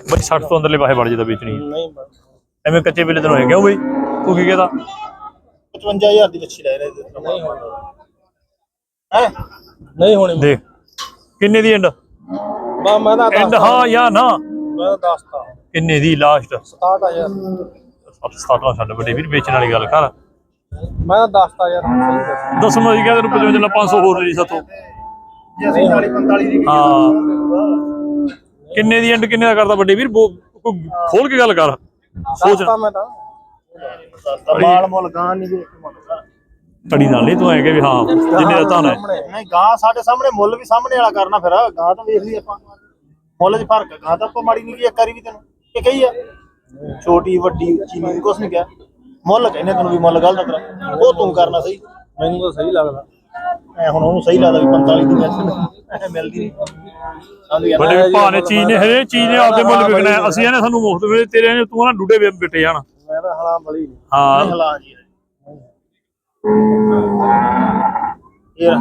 ਬਈ 60 ਤੋਂ ਅੰਦਰਲੇ ਪਾਸੇ ਵੜ ਜਾਂਦਾ ਵੇਚਣੀ ਨਹੀਂ। ਐਵੇਂ ਕੱਚੇ ਵੇਲੇ ਤੈਨੂੰ ਹੋਏ ਕਿਉਂ ਬਈ? ਤੂੰ ਕੀ ਕਹਦਾ? 55000 ਦੀ ਵੱਛੀ ਲੈ ਰਹੇ ਨਹੀਂ ਹੋਣੀ। ਹੈ? ਨਹੀਂ ਹੋਣੀ। ਦੇਖ ਕਿੰਨੇ ਦੀ ਐਂਡ ਬਾ ਮੈਂ ਤਾਂ ਐਂਡ ਹਾਂ ਜਾਂ ਨਾ? ਮੈਂ ਤਾਂ ਦੱਸਤਾ ਕਿੰਨੇ ਦੀ ਲਾਸਟ 67000 ਸਟਾਰਟਾਂ ਛੱਡ ਵੱਡੇ ਵੀਰ ਵੇਚਣ ਵਾਲੀ ਗੱਲ ਕਰ। ਮੈਂ ਤਾਂ ਦੱਸਤਾ ਯਾਰ ਸਹੀ ਦੱਸ। ਦਸਵਾਂ ਜੀ ਕਹਿੰਦਾ ਤੈਨੂੰ 55 ਲਾ 500 ਹੋਰ ਲਈ ਸਾਤੋਂ। ਜੇ ਅਸੀਂ 40 45 ਦੀ ਹਾਂ। ਕਿੰਨੇ ਦੀ ਐਂਡ ਕਿੰਨੇ ਦਾ ਕਰਦਾ ਵੱਡੇ ਵੀਰ? ਕੋਈ ਖੋਲ ਕੇ ਗੱਲ ਕਰ। ਸੋਚ। ਦੱਸਤਾ ਮੈਂ ਤਾਂ। ਮਾਲ ਮੁੱਲ ਗਾਂ ਨਹੀਂ ਵੇਚ ਮੰਗਦਾ ਤੜੀ ਨਾਲ ਨਹੀਂ ਤੂੰ ਐ ਕਿ ਵੀ ਹਾਂ ਜਿੰਨੇ ਦਾ ਤਾਂ ਹੈ। ਨਹੀਂ ਗਾਂ ਸਾਡੇ ਸਾਹਮਣੇ ਮੁੱਲ ਵੀ ਸਾਹਮਣੇ ਵਾਲਾ ਕਰਨਾ ਫਿਰ। ਗਾਂ ਤਾਂ ਵੇਖ ਲਈ ਆਪਾਂ। ਮੁੱਲ 'ਚ ਫ਼ਰਕ ਗਾਂ ਤਾਂ ਆਪਾਂ ਮਾੜੀ ਨਹੀਂ ਕੀ ਇੱਕ ਵਾਰੀ ਵੀ ਤੈਨੂੰ ਇਹ ਕਹੀ ਆ। ਛੋਟੀ ਵੱਡੀ ਉੱਚੀ ਨਹੀਂ ਕੁਛ ਨਹੀਂ ਕਿਹਾ। ਮੁੱਲ ਕਹਿੰਦੇ ਤੈਨੂੰ ਵੀ ਮੁੱਲ ਗਲਤ ਤੇਰਾ। ਉਹ ਤੂੰ ਕਰਨਾ ਸਹੀ। ਮੈਨੂੰ ਤਾਂ ਸਹੀ ਲੱਗਦਾ। ਐ ਹੁਣ ਉਹਨੂੰ ਸਹੀ ਲੱਗਦਾ ਵੀ 45 ਦੀ ਮਿਲ ਮਿਲਦੀ ਨਹੀਂ। ਵੱਡੇ ਭਾਅ ਨੇ ਚੀਜ਼ ਨੇ ਹਰੇ ਚੀਜ਼ ਨੇ ਆਪਦੇ ਮੁੱਲ ਵਿਕਣਾ ਹੈ। ਅਸੀਂ ਇਹਨੇ ਸਾਨੂੰ ਮੁਫਤ ਵੇਲੇ ਤੇਰੇ ਨੇ ਤੂੰ ਨਾ ਡੂਡੇ ਵੇ ਬਿਟੇ ਜਾਣ। ਮੈਂ ਤਾਂ ਹਲਾ ਬਲੀ ਹਾਂ। ਹਲਾ ਜੀ ਯਾਰ।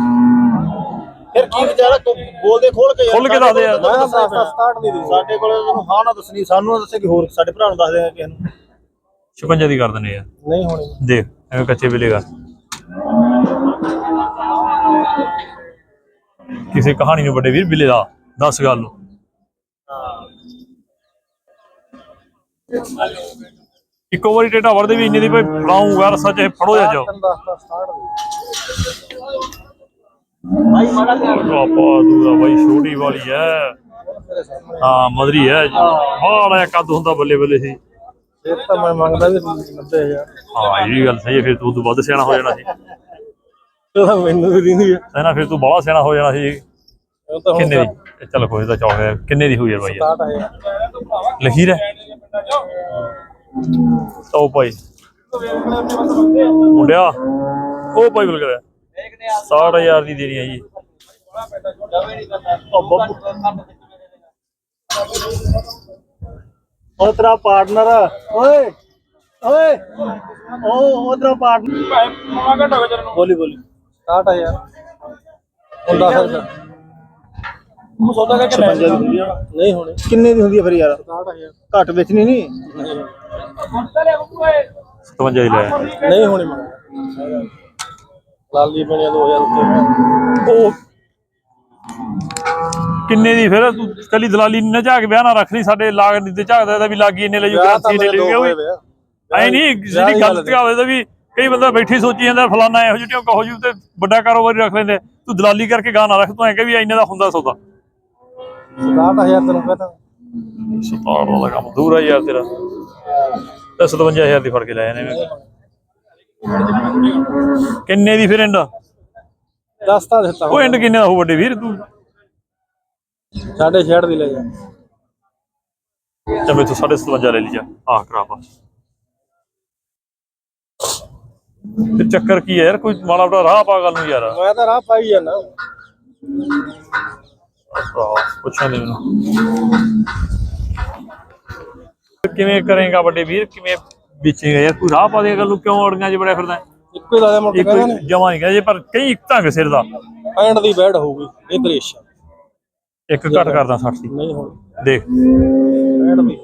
ਫਿਰ ਕੀ ਵਿਚਾਰਾ ਤੂੰ ਬੋਲਦੇ ਖੋਲ ਕੇ ਯਾਰ। ਖੁੱਲ ਕੇ ਦੱਸ ਦੇ ਯਾਰ। ਮੈਂ ਤਾਂ ਦੱਸਤਾ 67 ਦੀ ਦੀ ਸਾਡੇ ਕੋਲ ਹਾਂ ਨਾ ਦੱਸਣੀ ਸਾਨੂੰ ਨਾ ਦੱਸੇ ਕਿ ਹੋਰ ਸਾਡੇ ਭਰਾ ਨੂੰ ਦੱਸ ਦੇਗਾ ਕਿਸੇ ਨੂੰ। 56 ਦੀ ਕਰ ਦਿੰਦੇ ਆ। ਨਹੀਂ ਹੋਣੀ। ਦੇਖ ਐਵੇਂ ਕੱਚੇ ਵੇਲੇਗਾ ਕਿਸੇ ਕਹਾਣੀ ਨੂੰ ਵੱਡੇ ਵੀਰ ਬਿਲੇ ਦਾ। ਦੱਸ ਗੱਲ। ਨੂੰ ਇੱਕੋ ਵਾਰੀ ਟੇਟਾ ਵੜਦੇ ਵੀ ਇੰਨੇ ਦੀ ਭਾਈ ਫੜਾਉਂਗਾ ਰਸਾ ਚਾਹੇ ਫੜੋ ਜਾ ਜਾਓ। ਤੈਨੂੰ ਦੱਸਤਾ 67 ਦੀ ਆਪਾ ਦੂਰਾ ਬਾਈ ਛੋਟੀ ਵਾਲੀ ਹੈ ਹਾਂ ਮਦਰੀ ਹੈ ਬਾਹਲਾ ਕੱਦ ਹੁੰਦਾ ਬੱਲੇ ਬੱਲੇ ਸੀ। ਫਿਰ ਤਾਂ ਮੈਂ ਮੰਗਦਾ ਵੀ 90000 ਹਾਂ ਇਹ ਵੀ ਗੱਲ ਸਹੀ ਹੈ ਫਿਰ ਤੂੰ ਤੋਂ ਵੱਧ ਸਿਆਣਾ ਹੋ ਜਾਣਾ ਸੀ। ਤਾਂ ਮੈਨੂੰ ਵੀ ਦਿੰਦੀ ਹੈ ਨਾ ਫਿਰ ਤੂੰ ਬਾਹਲਾ ਸਿਆਣਾ ਹੋ ਜਾਣਾ ਸੀ। ਕਿੰਨੇ ਦੀ? ਚੱਲ ਕੋਈ ਤਾਂ ਚੌਕ ਹੈ ਕਿੰਨੇ ਦੀ ਹੋਈ ਯਾਰ ਬਾਈ? ਯਾਰ? 67000 ਲਖੀਰ ਹੈ? ਉਹ ਭਾਈ। ਮੁੰਡਿਆ? ਉਹ ਭਾਈ ਬਲ ਕਰਿਆ 60000 ਦੀ ਦੇਣੀ ਹੈ ਜੀ। ਉਹ ਉਹ ਤੇਰਾ ਪਾਰਟਨਰ। ਓਏ ਓਏ। ਉਹ ਉਹ ਤੇਰਾ ਪਾਰਟਨਰ। ਬੋਲੀ ਬੋਲੀ। 67000 ਹੁਣ 10000 ਉਹ ਸੌਦਾ ਲੈ 56 ਦੀ ਹੁੰਦੀ ਆ। ਨਹੀਂ ਹੋਣੀ। ਕਿੰਨੇ ਦੀ ਹੁੰਦੀ ਆ ਫਿਰ ਯਾਰ? 67000 ਘੱਟ ਵੇਚਣੀ ਨਹੀਂ? ਨਹੀਂ 57 ਦੀ ਲੈ ਨਹੀਂ ਹੋਣੀ ਮੰਗਦਾ ਲਾਲੀ ਬਣਿਆ 2000 ਉੱਤੇ। ਉਹ ਕਿੰਨੇ ਦੀ ਫਿਰ? ਤੂੰ ਕੱਲੀ ਦਲਾਲੀ ਨਾ ਝਾਕ ਵਿਆਹ ਨਾ ਰੱਖ ਲਈ ਸਾਡੇ ਲਾਗ ਨਹੀਂ ਤੇ ਝਾਕਦਾ ਇਹਦਾ ਵੀ ਲਾਗੀ ਇੰਨੇ ਲੈ ਜੂ ਕਰਾਂਸੀ ਲੈ ਆ। ਐ ਨਹੀਂ ਜਿਹੜੀ ਗੱਲ ਤੇ। ਆਵੇ ਤਾਂ ਵੀ ਕਈ ਬੰਦਾ ਬੈਠੀ ਸੋਚੀ ਜਾਂਦਾ ਫਲਾਨਾ ਇਹੋ ਜਿਹੀ ਕਹੋ ਜੂ ਤੇ ਵੱਡਾ ਕਾਰੋਬਾਰੀ ਰੱਖ ਲੈਂਦੇ। ਤੂੰ ਦਲਾਲੀ ਕਰਕੇ ਗਾਂ ਨਾ ਰੱਖ ਤੂੰ ਐ ਕਿ ਵੀ ਇੰਨੇ ਦਾ ਹੁੰਦਾ ਸੌਦਾ। 67000 ਤੈਨੂੰ ਕਹਤਾ। 17 ਦਾ ਕੰਮ ਦੂਰ ਆ ਯਾਰ ਤੇਰਾ। ਤੇ 57000 ਦੀ ਫੜ ਕੇ ਲੈ ਜਾਣੇ ਨੇ ਕਿੰਨੇ ਦੀ ਫਿਰ ਉਹ ਦੱਸਤਾ ਦਿੱਤਾ ਐਂਡ ਕਿੰਨੇ ਦਾ ਹੋ ਵੱਡੇ ਵੀਰ ਤੂੰ? ਸਾਡੇ ਛੇੜ ਦੀ ਲੈ ਜਾ। ਤੇ ਮੈਂ ਤੂੰ 57 ਲੈ ਲਈ ਜਾ। ਆਹ ਕਰਾ ਪਾ ਤੇ ਚੱਕਰ ਕੀ ਹੈ ਯਾਰ ਕੋਈ ਮਾੜਾ ਮੋਟਾ ਰਾਹ ਪਾ ਗੱਲ ਨੂੰ ਯਾਰ। ਮੈਂ ਤਾਂ ਰਾਹ ਪਾਈ ਜਾਣਾ ਭਰਾ ਪੁੱਛਾਂ ਦੇ ਮੈਨੂੰ ਕਿਵੇਂ ਕਰੇਗਾ ਵੱਡੇ ਵੀਰ? ਕਿਵੇਂ ਵੇਚੇਗਾ? ਯਾਰ ਕੋਈ ਰਾਹ ਪਾ ਦੇ ਗੱਲ? ਨੂੰ ਕਿਉਂ ਅੜੀਆਂ 'ਚ ਬੜਿਆ ਫਿਰਦਾ ਇੱਕੋ ਹੀ ਲਾਇਆ ਮੁੱਕ ਇੱਕ ਕਹਿੰਦਾ ਨੇ। ਜਮਾ ਨਹੀਂ ਜੇ ਪਰ ਕਈ ਢੰਗ ਸਿਰ ਦਾ। ਪੈਂਟ ਦੀ ਬੈਡ ਹੋਊਗੀ ਇਹ ਦ੍ਰਿਸ਼ ਇੱਕ ਘੱਟ ਕਰਦਾ 60 ਦੀ। ਨਹੀਂ ਹੋਣੀ ਦੇਖ। ਪੈਂਟ ਦੀ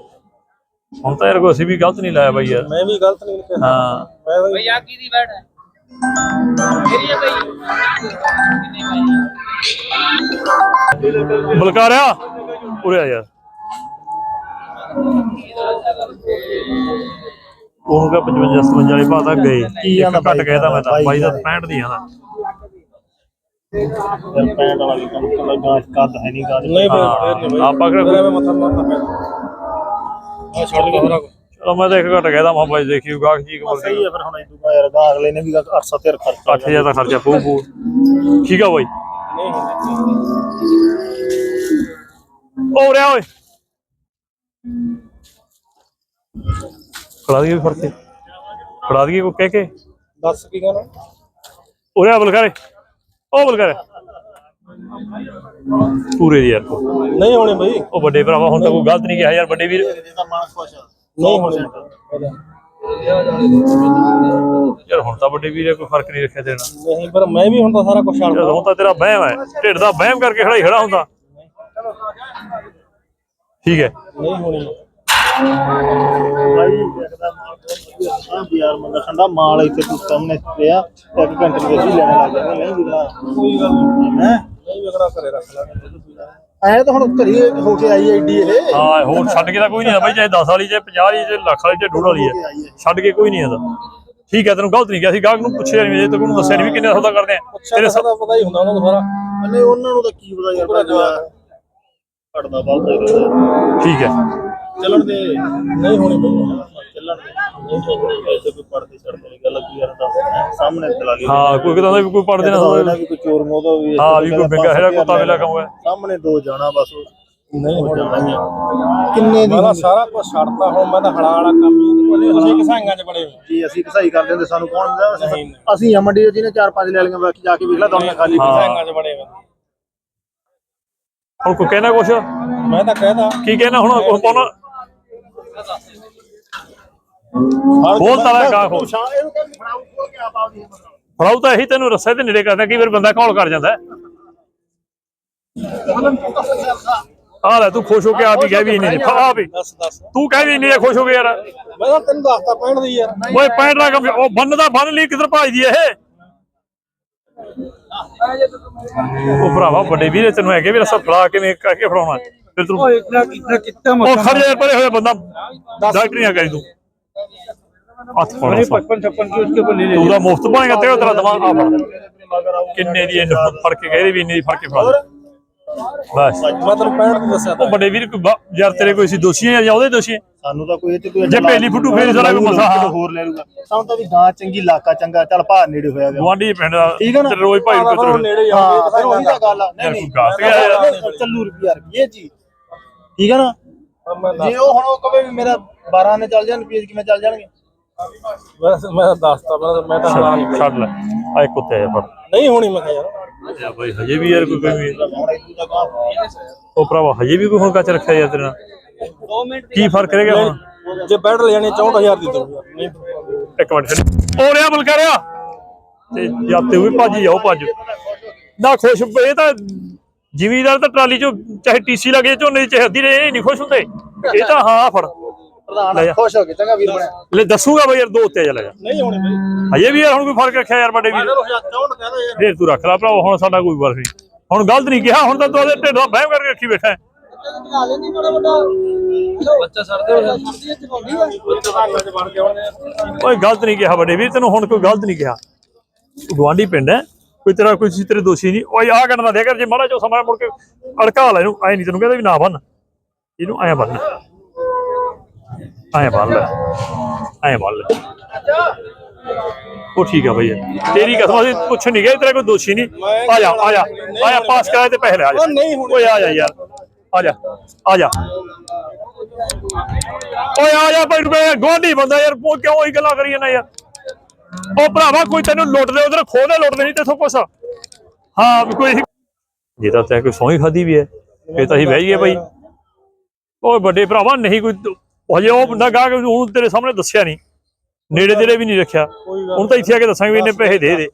ਹੁਣ ਤਾਂ ਯਾਰ ਕੋਈ ਅਸੀਂ ਵੀ ਗਲਤ ਨਹੀਂ ਲਾਇਆ ਬਾਈ ਯਾਰ। ਮੈਂ ਵੀ ਗਲਤ ਨਹੀਂ ਕਿਹਾ ਹਾਂ। ਮੈਂ ਤਾਂ ਭਈਆ ਕੀ ਦੀ ਬੈਠ ਹੈ? ਬਲਕਾਰਿਆ ਉਰੇ ਆ ਯਾਰ। ਉਹਨੂੰ ਕਹ 55 57 ਵਾਲੇ ਭਾਅ ਤਾਂ ਗਏ ਕੀ ਇੱਕ ਘੱਟ ਬਾਈ? ਕਹਿਦਾ ਮੈਂ ਤਾਂ। ਬਾਈ ਦਾ। ਯਾਰ। 65 ਦੀ ਆਂਦਾ ਯਾਰ ਪੈਂਟ ਵਾਲਾ ਵੀ ਕੰਮ ਕਰ ਗਾਂ ਕੱਦ ਹੈ ਨਹੀਂ ਗਾਂ ਬਈ। ਆਪਾਂ ਕਿਹੜਾ ਮੈਂ ਮੱਥਾ ਮਾਰਨਾ ਪਿਆ ਆ ਛੱਡ ਕੇ। ਚਲੋ ਮੈਂ ਇੱਕ ਘੱਟ ਕਹਿਦਾ ਮੈਂ ਬਾਈ ਦੇਖੀ ਗਾਹਕ ਜੀ ਕਮਰ ਸਹੀ ਹੈ ਫਿਰ ਹੁਣ ਇਦੂਗਾ ਯਾਰ ਗਾਂ ਅਗਲੇ ਨੇ ਵੀ 870 ਖਰਚਾ 8000 ਦਾ ਖਰਚਾ ਪਊ ਪਊ। ਠੀਕ ਆ ਬਾਈ। ਨਹੀਂ ਉਹ ਰਿਆ ਓਏ। ਫੜਾ ਦਈਏ ਫੜ ਕੇ। ਫੜਾ ਦਈਏ ਕੋਈ ਕਹਿ ਕੇ। ਦੱਸ ਕੀ ਕਹਿਣਾ? ਉਰੇ ਆ ਬਲਕਾਰੇ। ਉਹ ਬਲਕਾਰੇ। ਪੂਰੇ ਦੀ ਯਾਰ। ਨਹੀਂ ਹੋਣੀ ਬਈ। ਉਹ ਵੱਡੇ ਭਰਾਵਾ ਹੁਣ ਤਾਂ ਕੋਈ ਗਲਤ ਨਹੀਂ ਕਿਹਾ ਯਾਰ ਵੱਡੇ ਵੀਰ। ਜਿਹਦਾ ਮਾਨਸ ਖੁਸ਼ ਆ। ਨਹੀਂ ਹੋਣੀ ਯਾਰ ਹੁਣ ਤਾਂ ਵੱਡੇ ਵੀਰੇ ਕੋਈ ਫ਼ਰਕ ਨਹੀਂ ਰੱਖਿਆ ਦੇਣਾ ਨਹੀਂ ਪਰ ਮੈਂ ਵੀ ਹੁਣ ਤਾਂ ਸਾਰਾ ਕੁਝ ਛੱਡਦਾ ਹੁਣ ਤਾਂ ਤੇਰਾ ਵਹਿਮ ਹੈ ਢਿੱਡ ਦਾ ਵਹਿਮ ਕਰਕੇ ਖੜਾ ਹੀ ਖੜਾ ਹੁੰਦਾ। ਠੀਕ ਹੈ। ਨਹੀਂ ਹੋਣੀ। ਭਾਈ ਆ ਬਿਆਰ ਠੰਡਾ ਮਾਲ ਇੱਥੇ ਤੂੰ ਸਾਹਮਣੇ ਪਿਆ ਇੱਕ ਘੰਟੇ ਦੇ ਵਿੱਚ ਹੀ ਲੈਣ ਲੱਗ ਜਾਂਦੇ ਨਹੀਂ ਵਿਕਣਾ ਕੋਈ ਗੱਲ ਨਹੀਂ। ਹੈ? ਨਹੀਂ ਵਿਕਣਾ ਘਰੇ ਰੱਖ ਲਾਂਗੇ ਦੁੱਧ ਪੀ ਲਾਂਗੇ। ਐ ਤਾਂ ਹੁਣ ਘਰੀ ਹੋ ਕੇ ਆਈ ਐਡੀ ਇਹ। ਹਾਂ ਹੋਰ ਛੱਡ ਕੇ ਤਾਂ ਕੋਈ ਨਹੀਂ ਆ ਬਾਈ ਚਾਹੇ 10 ਵਾਲੀ ਚਾਹੇ 50 ਵਾਲੀ ਚਾਹੇ ਲੱਖ ਵਾਲੀ ਚਾਹੇ ਡੂਢ ਵਾਲੀ ਹੈ ਛੱਡ ਕੇ ਕੋਈ ਨਹੀਂ ਆਦਾ ਠੀਕ ਹੈ ਤੈਨੂੰ ਗਲਤ ਨਹੀਂ ਕਿਹਾ ਸੀ ਗਾਹਕ ਨੂੰ ਪੁੱਛਿਆ ਨਹੀਂ ਜੇ ਤੈਨੂੰ ਉਹਨੂੰ ਦੱਸਿਆ ਨਹੀਂ ਵੀ ਕਿੰਨੇ ਸੌਦਾ ਕਰਦੇ ਆ। ਤੇਰੇ ਦਾ ਪਤਾ ਹੀ ਹੁੰਦਾ ਉਹਨਾਂ ਨੂੰ ਸਾਰਾ। ਨਹੀਂ ਉਹਨਾਂ ਨੂੰ ਤਾਂ ਕੀ ਪਤਾ ਯਾਰ ਘੜਦਾ ਬਹੁਤ ਹੈ ਠੀਕ ਹੈ ਚੱਲਣ ਦੇ ਨਹੀਂ ਹੋਣੀ ਬਈ। ਚੱਲਣ ਦੇ ਨਹੀਂ ਹੋਊਗਾ ਇੱਥੇ ਕੋਈ ਪੜਦੇ ਛੜਦੇ ਨਹੀਂ ਗੱਲ ਕੀ ਯਾਰ ਤਾਂ ਸਾਹਮਣੇ ਦਲਾਲੀ ਹਾਂ ਕੋਈ ਕਹਿੰਦਾ ਵੀ ਕੋਈ ਪੜਦੇ ਨਾ ਹੋਵੇ। ਨਾ ਵੀ ਕੋਈ ਚੋਰ ਮੋਦਾ ਵੀ ਹਾਂ ਵੀ ਕੋਈ ਬਿੰਗਾ ਹੈਗਾ ਕੁੱਤਾ ਵੇਲਾ ਕੰਮ ਹੈ? ਸਾਹਮਣੇ ਦੋ ਜਾਣਾ ਬਸ ਨਹੀਂ ਹੋ ਹੋਣੀ ਜਾਣਾ ਹੀ ਆ। ਕਿੰਨੇ ਦੀ ਮੈਂ ਤਾਂ ਸਾਰਾ ਕੁਝ ਛੱਡਤਾ ਹੁਣ ਮੈਂ ਤਾਂ ਹਲਾ ਵਾਲਾ ਕੰਮ ਹੀ ਨਹੀਂ ਤੁਸੀਂ ਕਿਸਾਈਆਂ 'ਚ ਬੜੇ ਹੋ ਜੀ ਅਸੀਂ ਕਸਾਈ ਕਰਦੇ ਹੁੰਦੇ ਸਾਨੂੰ ਕੌਣ ਦਿੰਦਾ? ਅਸੀਂ ਅਸੀਂ ਆ ਮੰਡੀ ਜਿਹਨੇ ਚਾਰ ਪੰਜ ਲੈ ਲਈਆਂ ਬਾਕੀ ਜਾ ਕੇ ਵੇਖ ਲੈ ਦੁਨੀਆ ਖਾਲੀ। ਹਾਂ। ਕਿਸਾਈਆਂ 'ਚ ਬੜੇ ਹੋ ਹੁਣ ਕੋਈ ਕਹਿਣਾ ਕੁਛ? ਮੈਂ ਤਾਂ ਕਹਿਦਾ ਕੀ ਕਹਿਣਾ ਹੁਣ ਕੁਛ ਪਾਉਣਾ ਬੋਲ ਤਾਂ ਲੈ ਗਾਹਕ ਹੋ। ਇਹਨੂੰ ਕਹਿੰਦੇ ਫੜਾਉ ਤਾਂ ਇਹੀ ਤੈਨੂੰ ਰਸੇ ਤੇ ਨੇੜੇ ਕਰਦਾ ਕਈ ਵਾਰ ਬੰਦਾ ਕਾਲ ਕਰ ਜਾਂਦਾ। ਆ ਲੈ ਤੂੰ ਖੁਸ਼ ਹੋ ਕੇ ਆਪ ਹੀ ਕਹਿ ਵੀ ਨਹੀਂ ਆ ਵੀ। ਦੱਸ ਦੱਸ। ਤੂੰ ਕਹਿ ਵੀ ਨਹੀਂ ਖੁਸ਼ ਹੋ ਗਿਆ ਯਾਰ। ਮੈਂ ਤਾਂ ਤੈਨੂੰ ਦੱਸਤਾ ਪੈਣ ਦੀ ਯਾਰ। ਓਏ ਪੈਂਟ ਦਾ ਕੰਮ ਉਹ ਬੰਨਦਾ ਬੰਨ ਲਈ ਕਿਧਰ ਭਾਜਦੀ ਇਹ? ਉਹ ਭਰਾਵਾ ਵੱਡੇ ਵੀਰੇ ਤੈਨੂੰ ਹੈਗੇ ਵੀ ਰਸਾ ਫੜਾ ਕਿਵੇਂ ਕਰਕੇ ਫੜਾਉਣਾ। ਫਿਰ ਤੂੰ ਇਤਨਾ ਕਿਤਨਾ ਕਿੱਤਾ ਉਹ ਖੜੇ ਪਰੇ ਹੋਏ ਬੰਦਾ। ਡਾਕਟਰ ਨਹੀਂ ਕਰੀ ਤੂੰ। ਹੱਥ ਫੜ 55 56 की उसके ऊपर ले ਤੂੰ ਦਾ ਮੁਫਤ ਪਾਏਗਾ ਤੇ ਉਹ ਤੇਰਾ ਦਿਮਾਗ ਆ ਫੜ ਕਿੰਨੇ ਦੀ ਇਹਨੂੰ ਫੜ ਕੇ ਗਏ ਵੀ ਇੰਨੇ ਦੀ ਫੜ ਕੇ ਫੜਾ ਦੇ। ਬਸ ਮੈਂ ਤੈਨੂੰ ਪੈਣ ਦੀ ਦੱਸਿਆ ਉਹ ਵੱਡੇ ਵੀਰ ਕੋਈ ਬਾ- ਯਾਰ ਤੇਰੇ ਕੋਈ ਸੀ ਦੋਸ਼ੀ ਹੈ ਜਾਂ ਉਹਦੇ ਦੋਸ਼ੀ ਹੈ ਸਾਨੂੰ ਤਾਂ ਕੋਈ ਇਹ ਤੇ ਕੋਈ ਜੇ ਪਹਿਲੀ ਫੁੱਟੂ ਫੇਰ ਸਾਰਾ ਕੋਈ ਮਸਾ ਹਾਂ। ਹੋਰ ਲੈ ਲੂਗਾ ਸਾਨੂੰ ਤਾਂ ਵੀ ਗਾਂ ਚੰਗੀ ਇਲਾਕਾ ਚੰਗਾ ਚੱਲ ਭਾਰ ਨੇੜੇ ਹੋਇਆ ਗਿਆ ਗਵਾਂਢੀ ਪਿੰਡ ਦਾ ਠੀਕ ਹੈ ਨਾ? ਤੇ ਰੋਜ਼ ਭਾਈ ਨੂੰ ਪੁੱਛ ਨੇੜੇ ਹੀ ਹਾਂ ਆਉਂਦੇ ਫਿਰ ਉਹੀ ਤਾਂ ਗੱਲ ਆ ਨਹੀਂ ਯਾਰ ਨਹੀਂ ਕੋਈ ਗਲਤ ਗਿਆ ਯਾਰ। ਚੱਲੂ ਰੁਪਿਆ ਰੁਪਏ ਜੀ ਠੀਕ ਹੈ ਨਾ ਮੈਂ ਜੇ ਉਹ ਹੁਣ ਉਹ ਕਵੇ ਵੀ ਮੇਰਾ 12 ਨੇ ਚੱਲ ਜਾਣ ਰੁਪਏ ਕਿਵੇਂ ਚੱਲ ਜਾਣਗੇ? ਬਸ ਮੈਂ ਤਾਂ ਦੱਸਤਾ ਮੈਂ ਤਾਂ- ਮੈਂ ਤਾਂ ਹਲਾ ਨਹੀਂ ਛੱਡ ਲੈ ਆ ਇੱਕ ਉੱਤੇ ਆ ਫੜ। ਨਹੀਂ ਹੋਣੀ ਮੈਂ ਕਿਹਾ ਯਾਰ। ਯਾ ਭਾਈ ਹਜੇ ਵੀ ਯਾਰ ਕੋਈ ਵੀ ਗਾਂ ਉਹ ਭਰਾਵਾ ਹਜੇ ਵੀ ਕੋਈ ਹੁਣ ਕੱਚ ਰੱਖਿਆ ਯਾਰ ਤੇਰੇ ਨਾਲ? 2 ਮਿੰਟ ਕੀ ਫ਼ਰਕ ਰਹਿ ਗਿਆ ਹੁਣ? ਜੇ ਬੈਡ ਲੈ ਜਾਣੀ 64000 ਦੀ ਦਊਂ ਯਾਰ ਨਹੀਂ ਇੱਕ ਮਿੰਟ ਛੱਡ। ਉਹ ਰਿਆ ਬਲਕਾਰਿਆ। ਤੇ ਜਾਤੇ ਹੋਏ ਭੱਜ ਜਾਓ ਭੱਜ। ਨਾ ਖੁਸ਼ ਇਹ ਤਾਂ ਜ਼ਿਮੀਦਾਰ ਤਾਂ ਟਰਾਲੀ ਚੋਂ ਚਾਹੇ ਟੀਸੀ ਲੱਗੇ ਝੋਨੇ ਦੀ ਚਾਹੇ ਅੱਧੀ ਰਹੇ ਇਹ ਨਹੀਂ ਖੁਸ਼ ਹੁੰਦੇ। ਇਹ ਤਾਂ ਹਾਂ ਫੜ। ਪ੍ਰਧਾਨ ਖੁਸ਼ ਹੋ ਕੇ ਚੰਗਾ ਵੀਰ ਬਣਿਆ। ਲੈ ਦੱਸੂਗਾ ਬਈ ਯਾਰ ਦੋ ਉੱਤੇ ਜਾ ਲੈ ਜਾ। ਨਹੀਂ ਹੋਣੀ ਬਈ। ਹਜੇ ਵੀ ਯਾਰ ਹੁਣ ਕੋਈ ਫ਼ਰਕ ਰੱਖਿਆ ਯਾਰ ਵੱਡੇ ਵੀਰ। ਚਲੋ 64 ਕਹਿੰਦਾ ਯਾਰ। ਫੇਰ ਤੂੰ ਰੱਖ ਲੈ ਭਰਾ ਹੁਣ ਸਾਡਾ ਕੋਈ ਫ਼ਰਕ ਨਹੀਂ। ਹੁਣ ਗਲਤ ਨਹੀਂ ਕਿਹਾ ਹੁਣ ਤਾਂ ਤੂੰ ਉਹਦੇ ਢਿੱਡ ਦਾ ਬਹਿਮ ਕਰਕੇ ਰੱਖੀ ਬੈਠਾ ਹੈ। ਬੱਚਾ ਸਰਦੇ ਹੋ ਸਰਦੀ ਚ ਚਕਾਉਂਦੀ ਆ। ਬੱਚਾ ਚ ਬਣ ਕੇ ਆਉਣੇ ਓਏ ਗਲਤ ਨਹੀਂ ਕਿਹਾ ਵੱਡੇ ਵੀਰ ਤੈਨੂੰ ਹੁਣ ਕੋਈ ਗਲਤ ਨਹੀਂ ਕਿਹਾ। ਗਵਾਂਢੀ ਪਿੰਡ ਹੈ ਕੋਈ ਤੇਰਾ ਕੋਈ ਸੀ ਤੇਰੇ ਦੋਸ਼ੀ ਨਹੀਂ। ਓਏ ਆਹ ਕਰਨਾ ਦੇ ਕਰ ਜੇ ਮਾੜਾ ਚੋ ਸਮਾਂ ਮੁੜ ਕੇ ਅੜਕਾ ਲੈ ਇਹਨੂੰ ਐ ਨਹੀਂ ਤੈਨੂੰ ਕਹਿੰਦਾ ਵੀ ਨਾ ਬੰਨ। ਇਹਨੂੰ ਐ ਬੰਨ। ਐ ਬੰਨ ਲੈ ਐ ਬੰਨ ਲੈ ਉਹ ਠੀਕ ਆ ਭਈਆ ਤੇਰੀ ਕਸਮ ਅਸੀਂ ਪੁੱਛ ਨਹੀਂ ਗਏ ਤੇਰਾ ਕੋਈ ਦੋਸ਼ੀ ਨਹੀਂ। ਆ ਜਾ ਆ ਜਾ ਆ ਜਾ ਪਾਸ ਕਰਾਏ ਤੇ ਪੈਸੇ ਲੈ ਆ ਜਾ। ਉਹ। ਓਏ ਆ ਜਾ ਯਾਰ। ਆ ਜਾ ਆ ਜਾ। ਓਏ ਆ ਜਾ ਭਾਈ ਰੁਪਏ। ਗੋਂਡੀ ਬੰਦਾ ਯਾਰ ਉਹ ਕਿਉਂ ਹੀ ਗੱਲਾਂ ਕਰੀ ਜਾਂਦਾ ਯਾਰ? ਉਹ ਭਰਾਵਾ ਕੋਈ ਤੈਨੂੰ ਲੁੱਟਦੇ ਉਧਰ ਖੋਦੇ ਲੁੱਟਦੇ ਨਹੀਂ ਤੇਥੋਂ ਕੁਛ ਹਾਂ ਵੀ ਕੋਈ ਜੇ ਤਾਂ ਤੈਂ ਕੋਈ ਸੌਂ ਖਾਦੀ ਵੀ ਹੈ ਫੇਰ ਤਾਂ ਅਸੀਂ ਬਹਿ ਗਏ ਭਾਈ ਓਏ ਵੱਡੇ ਭਰਾਵਾ ਨਹੀਂ ਕੋਈ ਉਹ ਹਜੇ ਉਹ ਬੰਦਾ ਕਹਾ ਕਿ ਹੁਣ ਤੇਰੇ ਸਾਹਮਣੇ ਦੱਸਿਆ ਨਹੀਂ। ਨੇੜੇ ਤੇਰੇ ਵੀ ਨਹੀਂ ਰੱਖਿਆ। ਹੁਣ ਤਾਂ ਇੱਥੇ ਆ ਕੇ ਦੱਸਾਂਗੇ ਵੀ ਇਹਨੇ ਪੈਸੇ ਦੇ ਦੇ।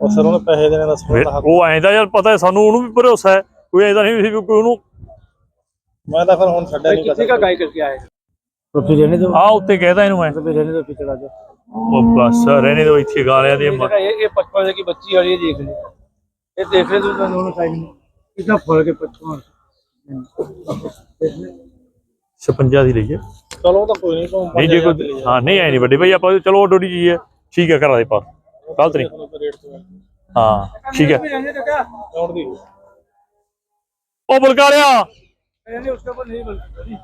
ਉਹ ਸਰ ਉਹਨੇ ਪੈਸੇ ਦੇਣੇ ਦਾ ਸਮਾਂ ਉਹ ਐਂ ਦਾ ਯਾਰ ਪਤਾ ਹੈ ਸਾਨੂੰ ਉਹਨੂੰ ਵੀ ਭਰੋਸਾ ਹੈ। ਕੋਈ ਐਂ ਨਹੀਂ ਸੀ ਕੋਈ ਉਹਨੂੰ ਮੈਂ ਤਾਂ ਫਿਰ ਹੁਣ ਛੱਡਿਆ ਨਹੀਂ ਕਿਸੇ ਦਾ ਗਾਇਕ ਕਰਕੇ ਆਏ ਤੁਸੀਂ ਰਹਿਣੇ ਦੋ ਆ ਉੱਤੇ ਕਹਿਦਾ ਇਹਨੂੰ ਮੈਂ। ਤੁਸੀਂ ਰਹਿਣੇ ਦੋ ਪਿਛੜਾ ਜਾ ਉਹ ਬਸ ਰਹਿਣੇ ਦੋ ਇੱਥੇ ਗਾਲਿਆਂ ਦੀ ਮਾਂ ਇਹ ਇਹ 55 ਦੀ ਬੱਚੀ ਵਾਲੀ ਦੇਖ ਲਈ। ਇਹ ਦੇਖ ਰਹੇ ਤੁਸੀਂ ਤੁਹਾਨੂੰ ਉਹਨੂੰ ਟਾਈਮ ਕਿਦਾਂ ਫੜ ਕੇ 55 56 ਦੀ ਲਈ ਹੈ ਚਲੋ ਉਹ ਤਾਂ ਕੋਈ ਨਹੀਂ ਤੋਂ ਨਹੀਂ ਜੇ ਕੋਈ ਹਾਂ ਨਹੀਂ ਆਈ ਨਹੀਂ ਵੱਡੀ। ਭਾਈ ਆਪਾਂ ਚਲੋ ਉਹ ਡੋਡੀ ਜੀ ਹੈ। ਠੀਕ ਹੈ ਕਰਾ ਦੇ ਪਾ ਗਲਤ ਨਹੀਂ ਹਾਂ ਠੀਕ ਹੈ। ਉਹ ਬਲਕਾਰਿਆ ਇਹਨੇ ਉਸ ਨਹੀਂ ਬਲਕਾਰੀ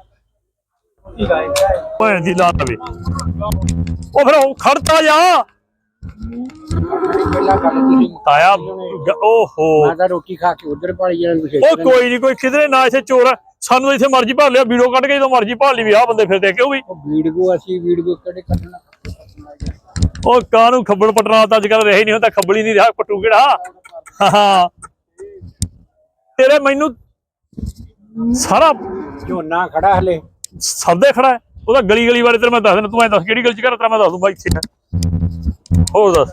ਭੈਣ ਦੀ ਲਾਤ ਵੇ ਉਹ ਫਿਰ ਉਹ ਖੜਤਾ ਜਾ। ਤਾਇਆ ਓਹੋ। ਮੈਂ ਤਾਂ ਰੋਟੀ ਖਾ ਕੇ ਉਧਰ ਪਾਲੀ ਜਾਣ ਉਹ ਕੋਈ ਨਹੀਂ ਕੋਈ ਕਿਧਰੇ ਨਾ ਇਥੇ ਚੋਰ ਹੈ। ਸਾਨੂੰ ਇੱਥੇ ਮਰਜ਼ੀ ਭਾਲ ਲਿਆ ਵੀਡੀਓ ਕੱਢ ਕੇ ਜਦੋਂ ਮਰਜ਼ੀ ਭਾਲ ਲਈ ਵੀ ਆਹ ਬੰਦੇ ਫਿਰਦੇ ਕਿਉਂ ਵੀ। ਵੀਡੀਓ ਅਸੀਂ ਵੀਡੀਓ ਕਿਹੜੇ ਕੱਢਣਾ? ਉਹ ਕਾਹਨੂੰ ਖੱਬਲ ਪਟਣਾ ਤਾਂ ਅੱਜ ਕੱਲ ਰਹੇ ਨਹੀਂ ਹੁੰਦਾ ਖੱਬਲ ਹੀ ਨਹੀਂ ਰਿਹਾ ਪਟੂ ਕਿਹੜਾ? ਹਾਂ। ਤੇਰੇ ਮੈਨੂੰ ਸਾਰਾ ਝੋਨਾ ਖੜਾ ਹਲੇ। ਸਭਦੇ ਖੜਾ ਉਹਦਾ ਗਲੀ ਗਲੀ ਬਾਰੇ ਤੇਰੇ ਮੈਂ ਦੱਸ ਦਿੰਦਾ ਤੂੰ ਐ ਦੱਸ ਕਿਹੜੀ ਗਲੀ ਚ ਘਰ ਤੇਰਾ ਮੈਂ ਦੱਸ ਦੂੰ ਬਾਈ ਇੱਥੇ। ਹੋਰ ਦੱਸ।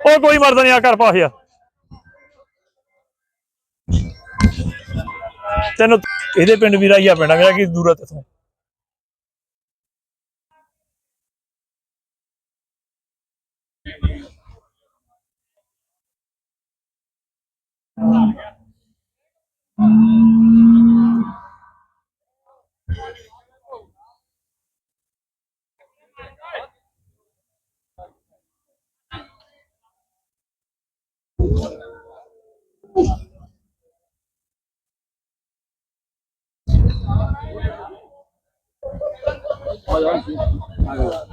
ओ कोई मर्द नहीं आकर पाया तेन ए पिंड भी रही पैना मेरा कि दूर है 那个